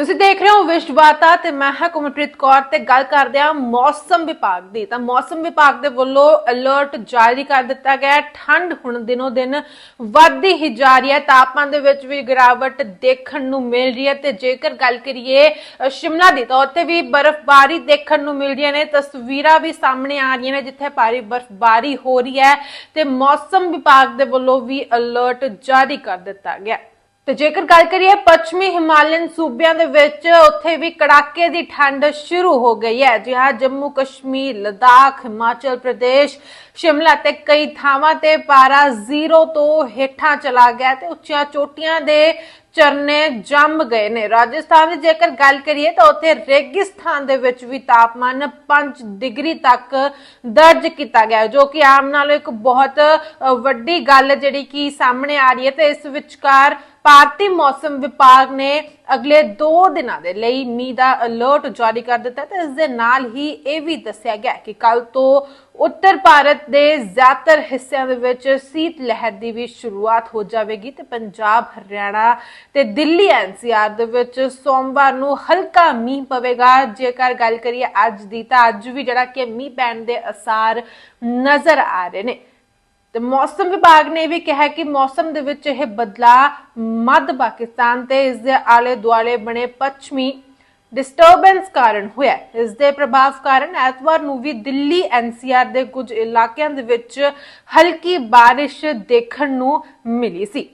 ਤੁਸੀਂ ਦੇਖ ਰਹੇ ਹੋ ਵਿਸ਼ਵਾਤਾ ਤੇ ਮੈਂ ਹਾਂ ਕੁਮਰਪ੍ਰੀਤ ਕੌਰ ਤੇ ਗੱਲ ਕਰਦੇ ਹਾਂ ਮੌਸਮ ਵਿਭਾਗ ਦੀ। ਤਾਂ ਮੌਸਮ ਵਿਭਾਗ ਦੇ ਵੱਲੋਂ ਅਲਰਟ ਜਾਰੀ ਕਰ ਦਿੱਤਾ ਗਿਆ ਹੈ। ਠੰਡ ਹੁਣ ਦਿਨੋ ਦਿਨ ਵੱਧਦੀ ਹੀ ਜਾ ਰਹੀ ਹੈ। ਤਾਪਮਾਨ ਦੇ ਵਿੱਚ ਵੀ ਗਿਰਾਵਟ ਦੇਖਣ ਨੂੰ ਮਿਲ ਰਹੀ ਹੈ ਤੇ ਜੇਕਰ ਗੱਲ ਕਰੀਏ ਅ, ਸ਼ਿਮਲਾ ਦੀ ਤਾਂ ਉੱਥੇ ਵੀ ਬਰਫ਼ਬਾਰੀ ਦੇਖਣ ਨੂੰ ਮਿਲ ਰਹੀਆਂ ਨੇ। ਤਸਵੀਰਾਂ ਵੀ ਸਾਹਮਣੇ ਆ ਰਹੀਆਂ ਨੇ ਜਿੱਥੇ ਭਾਰੀ ਬਰਫ਼ਬਾਰੀ ਹੋ ਰਹੀ ਹੈ ਤੇ ਮੌਸਮ ਵਿਭਾਗ ਦੇ ਵੱਲੋਂ ਵੀ ਅਲਰਟ ਜਾਰੀ ਕਰ ਦਿੱਤਾ ਗਿਆ ਹੈ। ਤੇ ਜੇਕਰ ਗੱਲ ਕਰੀਏ ਪੱਛਮੀ ਹਿਮਾਲਯਨ ਸੂਬਿਆਂ ਦੇ ਵਿੱਚ, ਉੱਥੇ ਵੀ ਕੜਾਕੇ ਦੀ ਠੰਡ ਸ਼ੁਰੂ ਹੋ ਗਈ ਹੈ। ਜੀ ਹਾਂ, ਜੰਮੂ ਕਸ਼ਮੀਰ, ਲਦਾਖ, ਹਿਮਾਚਲ ਪ੍ਰਦੇਸ਼, ਸ਼ਿਮਲਾ ਤੇ ਕਈ ਥਾਵਾਂ ਤੇ ਪਾਰਾ ਜ਼ੀਰੋ ਤੋਂ ਹੇਠਾਂ ਚਲਾ ਗਿਆ ਤੇ ਉੱਚੀਆਂ ਚੋਟੀਆਂ ਦੇ ਚਰਨੇ ਜੰਮ ਗਏ ਨੇ। ਰਾਜਸਥਾਨ ਦੀ ਜੇਕਰ ਗੱਲ ਕਰੀਏ ਤਾਂ ਉੱਥੇ ਰੇਗਿਸਤਾਨ ਦੇ ਵਿੱਚ ਵੀ ਤਾਪਮਾਨ 5 ਡਿਗਰੀ ਤੱਕ ਦਰਜ ਕੀਤਾ ਗਿਆ ਜੋ ਕਿ ਆਮ ਨਾਲੋਂ ਇੱਕ ਬਹੁਤ ਵੱਡੀ ਗੱਲ ਜਿਹੜੀ ਕਿ ਸਾਹਮਣੇ ਆ ਰਹੀ ਹੈ ਤੇ ਇਸ ਵਿਚਕਾਰ ਭਾਰਤੀ ਮੌਸਮ ਵਿਭਾਗ ਨੇ ਅਗਲੇ 2 ਦਿਨਾਂ ਦੇ ਲਈ ਮੀਂਹ ਦਾ ਅਲਰਟ ਜਾਰੀ ਕਰ ਦਿੱਤਾ ਤੇ ਇਸ ਦੇ ਨਾਲ ਹੀ ਇਹ ਵੀ ਦੱਸਿਆ ਗਿਆ ਕਿ ਕੱਲ ਤੋਂ ਉੱਤਰ ਭਾਰਤ ਦੇ ਜ਼ਿਆਦਾਤਰ ਹਿੱਸਿਆਂ ਦੇ ਵਿੱਚ ਸੀਤ ਲਹਿਰ ਦੀ ਵੀ ਸ਼ੁਰੂਆਤ ਹੋ ਜਾਵੇਗੀ ਤੇ ਪੰਜਾਬ, ਹਰਿਆਣਾ ਤੇ ਦਿੱਲੀ ਐਨਸੀਆਰ ਦੇ ਵਿੱਚ ਸੋਮਵਾਰ ਨੂੰ ਹਲਕਾ ਮੀਂਹ ਪਵੇਗਾ। ਜੇਕਰ ਗੱਲ ਕਰੀਏ ਅੱਜ ਦੀ ਤਾਂ ਅੱਜ ਵੀ ਜਿਹੜਾ ਕਿ ਮੀਂਹ ਪੈਣ ਦੇ ਅਸਾਰ ਨਜ਼ਰ ਆ ਰਹੇ ਨੇ। ਤੇ ਮੌਸਮ ਵਿਭਾਗ ਨੇ ਵੀ ਕਿਹਾ ਕਿ ਮੌਸਮ ਦੇ ਵਿੱਚ ਇਹ ਬਦਲਾਅ ਮੱਧ ਪਾਕਿਸਤਾਨ ਤੇ ਇਸ ਦੇ ਆਲੇ ਦੁਆਲੇ ਬਣੇ ਪੱਛਮੀ ਡਿਸਟਰਬੈਂਸ ਕਾਰਨ ਹੋਇਆ ਇਸ ਦੇ ਪ੍ਰਭਾਵ ਕਾਰਨ ਐਤਵਾਰ ਨੂੰ ਵੀ ਦਿੱਲੀ ਐਨਸੀਆਰ ਦੇ ਕੁਝ ਇਲਾਕਿਆਂ ਦੇ ਵਿੱਚ ਹਲਕੀ ਬਾਰਿਸ਼ ਦੇਖਣ ਨੂੰ ਮਿਲੀ ਸੀ।